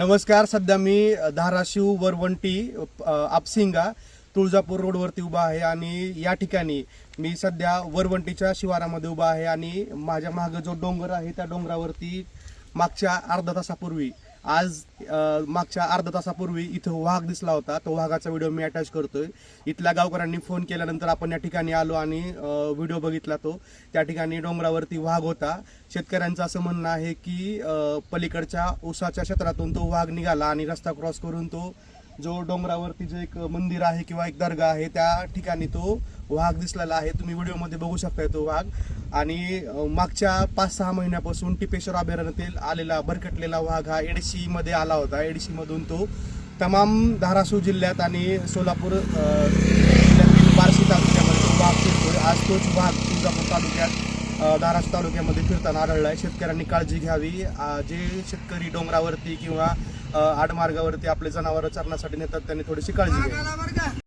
नमस्कार सध्या मी धाराशिव वरवंटी आपसिंगा तुळजापूर रोडवरती उभा आहे आणि या ठिकाणी मी सध्या वरवंटीच्या शिवारामध्ये उभा आहे आणि माझ्या मागं जो डोंगर आहे त्या डोंगरावरती मागच्या अर्धा तासापूर्वी आज मागच्या अर्धा तासापूर्वी इथं वाघ दिसला होता. तो वाघाचा व्हिडिओ मी अटॅच करतोय. इथल्या गावकऱ्यांनी फोन केल्यानंतर आपण या ठिकाणी आलो आणि व्हिडिओ बघितला तो. त्या ठिकाणी डोंगरावरती वाघ होता. शेतकऱ्यांचं असं म्हणणं आहे की पलीकडच्या उसाच्या क्षेत्रातून तो वाघ निघाला आणि रस्ता क्रॉस करून तो जो डोंगरावरती जे एक मंदिर आहे किंवा एक दर्गा आहे त्या ठिकाणी तो वाघ दिसलेला आहे. तुम्ही व्हिडिओमध्ये बघू शकताय तो वाघ. आणि मागच्या पाच सहा महिन्यापासून टिपेश्वर अभयारण्यातील आलेला भरकटलेला वाघ हा एडशीमध्ये आला होता. एडशीमधून तो तमाम धाराशिव जिल्ह्यात आणि सोलापूर जिल्ह्यातील बार्शी तालुक्यामध्ये तो वाघ फिरतोय. आज तोच वाघ तुळजापूर तालुक्यात धाराशिव तालुक्यामध्ये फिरताना आढळला आहे शेतकऱ्यांनी काळजी घ्यावी. जे शेतकरी डोंगरावरती किंवा आडमार्गावरती आपले जनावरं चरण्यासाठी नेतात त्यांनी थोडीशी काळजी घ्यावी.